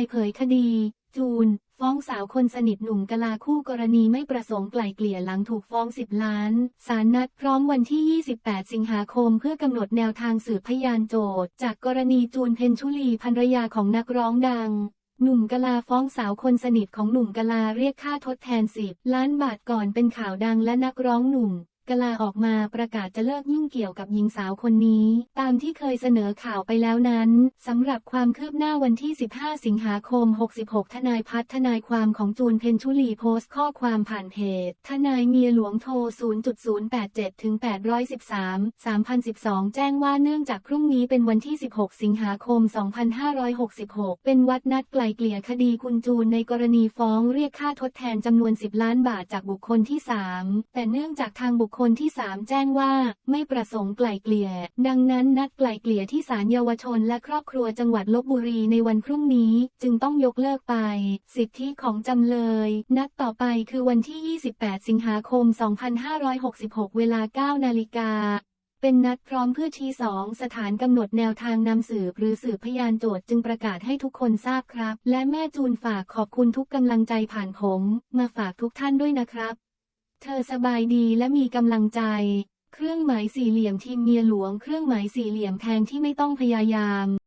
ายเผยคดี จูน ฟ้องสาวคนสนิทหนุ่มกะลาคู่กรณีไม่ประสงค์ไกล่เกลี่ยหลังถูกฟ้อง 10 ล้านศาลนัดพร้อมวันที่ 28 สิงหาคมเพื่อกำหนดแนวทางสืบพยานโจทย์จากกรณีจูนเพนชุลีภรรยาของนักร้องดังหนุ่มกะลาฟ้องสาวคนสนิทของหนุ่มกะลาเรียกค่าทดแทน 10 ล้านบาทก่อนเป็นข่าวดังและนักร้องหนุ่ม กลาออกมาประกาศจะเลิกยุ่งเกี่ยวกับหญิงสาวคนนี้ ตามที่เคยเสนอข่าวไปแล้วนั้นสำหรับความคืบหน้าวันที่ 15 สิงหาคม 66 ทนายพัฒน์ทนายความของจูนเพนชุลีโพสต์ข้อความผ่านเพจทนายเมียหลวงโทร 0.087ถึง813 3012 แจ้งว่าเนื่องจากพรุ่งนี้เป็นวันที่ 16 สิงหาคม 2566 เป็นวัดนัดไกลเกลี่ยคดีคุณจูนในกรณีฟ้องเรียกค่าทดแทนจำนวน 10 ล้านบาทจากบุคคลที่ 3 แต่เนื่องจากทางบุคคคลที่3แจ้งว่า ไม่ประสงค์ไกล่เกลี่ย ดังนั้นนัดไกล่เกลี่ยที่ศาลเยาวชนและครอบครัวจังหวัดลบบุรีในวันพรุ่งนี้ จึงต้องยกเลิกไป สิทธิของจำเลย นัดต่อไปคือวันที่ 28 สิงหาคม 2566 เวลา 9 นาฬิกาเป็นนัดพร้อมเพื่อชี้สองสถานกำหนดแนวทางนำสืบหรือสืบพยานโจทย์จึงประกาศให้ทุกคนทราบครับ และแม่จูนฝากขอบคุณทุกกำลังใจผ่านผม มาฝากทุกท่านด้วยนะครับ เธอสบายดีและมีกำลังใจ เครื่องหมายสี่เหลี่ยมทีมเมียหลวง เครื่องหมายสี่เหลี่ยมแทงที่ไม่ต้องพยายาม